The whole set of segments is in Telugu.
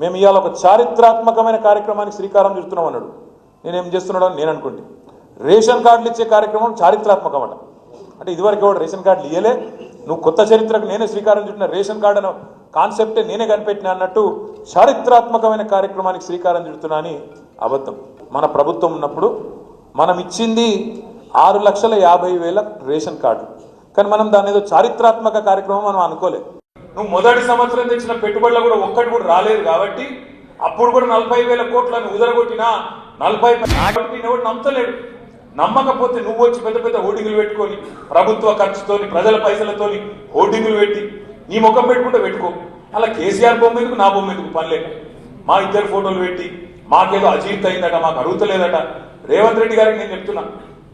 మేము ఇవాళ ఒక చారిత్రాత్మకమైన కార్యక్రమానికి శ్రీకారం చుడుతున్నాం అన్నాడు. నేనేం చేస్తున్నాడు అని నేను అనుకుంటే. రేషన్ కార్డులు ఇచ్చే కార్యక్రమం చారిత్రాత్మకం అట అంటే ఇదివరకు ఎవడు రేషన్ కార్డులు ఇయ్యలే? నువ్వు కొత్త చరిత్రకు నేనే శ్రీకారం చుట్టిన రేషన్ కార్డు అనే కాన్సెప్టే నేనే కనిపెట్టిన అన్నట్టు చారిత్రాత్మకమైన కార్యక్రమానికి శ్రీకారం చుడుతున్నా అని అబద్ధం. మన ప్రభుత్వం ఉన్నప్పుడు మనం ఇచ్చింది ఆరు లక్షల యాభై వేల రేషన్ కార్డు. కానీ మనం దాని ఏదో చారిత్రాత్మక కార్యక్రమం మనం అనుకోలేదు నువ్వు మొదటి సంవత్సరం తెచ్చిన పెట్టుబడులు కూడా ఒక్కటి కూడా రాలేదు కాబట్టి అప్పుడు కూడా నలభై వేల కోట్లను ఉదరగొట్టినా నలభై ఎవడు నమ్మలేడు నమ్మకపోతే నువ్వు వచ్చి పెద్ద పెద్ద హోర్డింగులు పెట్టుకొని ప్రభుత్వ ఖర్చుతోని ప్రజల పైసలతోని హోర్డింగులు పెట్టి నీ ముఖం పెట్టుకుంటే పెట్టుకో. అలా కేసీఆర్ బొమ్మ ఎందుకు నా బొమ్మ ఎందుకు పని మా ఇద్దరు ఫోటోలు పెట్టి మాకేదో అజీర్త అయిందట మాకు అరుగుతలేదట రేవంత్ రెడ్డి గారికి నేను చెప్తున్నా.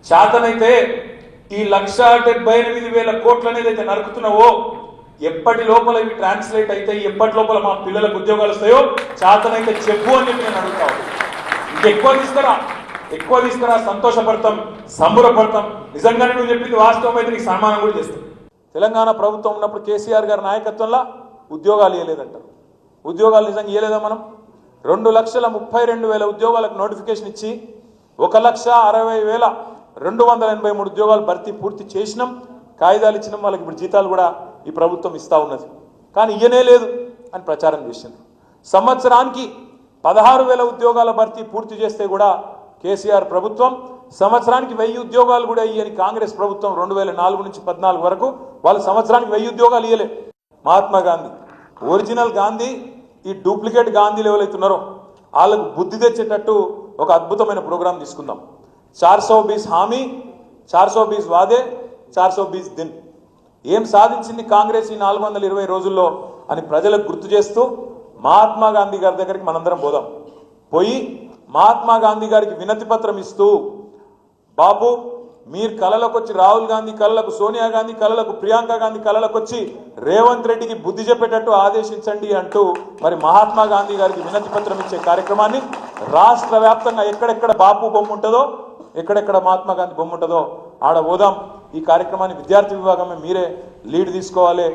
చేతనైతే ఈ లక్ష డెబ్బై ఎనిమిది వేల కోట్లు అనేది అయితే నరుకుతున్నావో ఎప్పటి లోపల ఇవి ట్రాన్స్లేట్ అయితే ఎప్పటి లోపల మా పిల్లలకు ఉద్యోగాలు వస్తాయో చేతనైతే చెప్పు అని చెప్పి నేను అడుగుతాను ఇంకెక్కువ తీసుకురా ఎక్కువ తీసుకురా సంతోషపడతాం సంబురపడతాం. నిజంగానే నువ్వు చెప్పింది వాస్తవం అయితే నీకు సన్మానం కూడా చేస్తాం. తెలంగాణ ప్రభుత్వం ఉన్నప్పుడు కేసీఆర్ గారి నాయకత్వంలో ఉద్యోగాలు ఇవ్వలేదంటారు ఉద్యోగాలు నిజంగా ఇవ్వలేదా మనం? రెండు లక్షల ముప్పై రెండు వేల ఉద్యోగాలకు నోటిఫికేషన్ ఇచ్చి ఒక లక్ష అరవై వేల రెండు వందల ఎనభై మూడు ఉద్యోగాలు భర్తీ పూర్తి చేసినాం. కాగితాలు ఇచ్చినాం వాళ్ళకి ఇప్పుడు జీతాలు కూడా ఈ ప్రభుత్వం ఇస్తా ఉన్నది. కానీ ఇయ్యనే లేదు అని ప్రచారం చేసింది సంవత్సరానికి పదహారు వేల ఉద్యోగాల భర్తీ పూర్తి చేస్తే కూడా కేసీఆర్ ప్రభుత్వం సంవత్సరానికి వెయ్యి ఉద్యోగాలు కూడా ఇయ్యని కాంగ్రెస్ ప్రభుత్వం రెండు వేల నాలుగు నుంచి పద్నాలుగు వరకు వాళ్ళు సంవత్సరానికి వెయ్యి ఉద్యోగాలు ఇయ్యలే. మహాత్మా గాంధీ ఒరిజినల్ గాంధీ ఈ డూప్లికేట్ గాంధీలు ఎవరైతున్నారో వాళ్ళకు బుద్ధి తెచ్చేటట్టు ఒక అద్భుతమైన ప్రోగ్రాం తీసుకుందాం. చార్ సో బీస్ హామీ చార్ సో బీస్ వాదే చార్ సో బీస్ దిన్. ఏం సాధించింది కాంగ్రెస్ ఈ నాలుగు వందల ఇరవై రోజుల్లో అని ప్రజలకు గుర్తు చేస్తూ మహాత్మా గాంధీ గారి దగ్గరికి మనందరం పోదాం. పోయి మహాత్మా గాంధీ గారికి వినతి పత్రం ఇస్తూ బాబు మీరు కళలకు వచ్చి రాహుల్ గాంధీ కళలకు సోనియా గాంధీ కళలకు ప్రియాంక గాంధీ కళలకు వచ్చి రేవంత్ రెడ్డికి బుద్ధి చెప్పేటట్టు ఆదేశించండి అంటూ మరి మహాత్మా గాంధీ గారికి వినతి పత్రం ఇచ్చే కార్యక్రమాన్ని రాష్ట్ర వ్యాప్తంగా ఎక్కడెక్కడ బాపు బొమ్మ ఉంటుందో ఎక్కడెక్కడ మహాత్మా గాంధీ బొమ్మ ఉంటుందో ఆడ పోదాం. ఈ కార్యక్రమాన్ని విద్యార్థి విభాగమే మీరే లీడ్ తీసుకోవాలి.